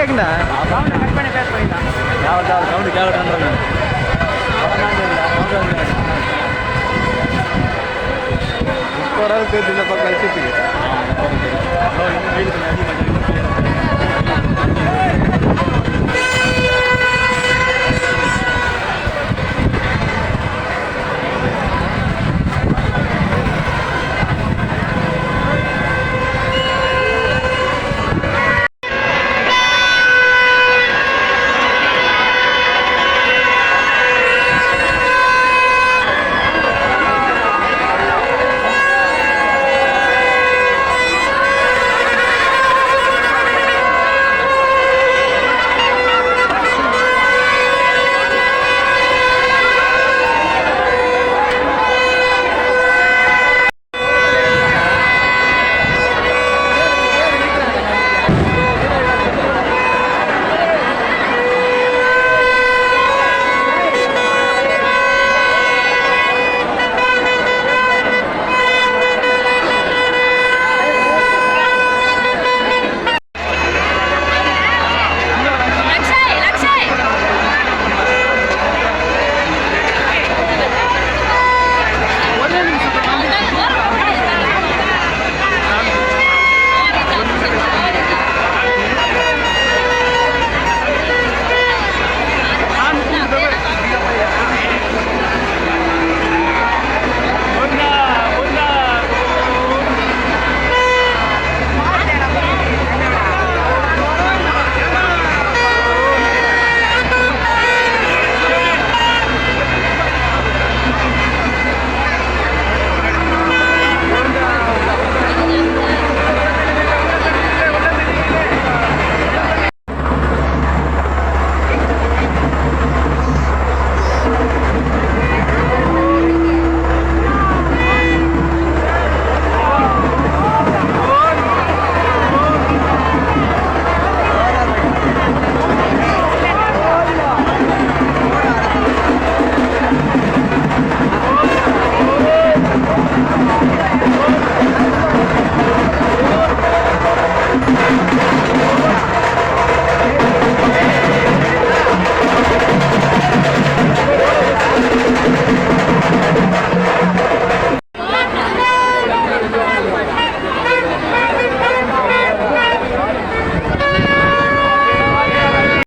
கேட்குண்ணா sound cut பண்ணி பேச போயிருந்தான் சவுண்டு கேட்கணும் இப்போ ஒரு பக்கம் கழிச்சிட்டு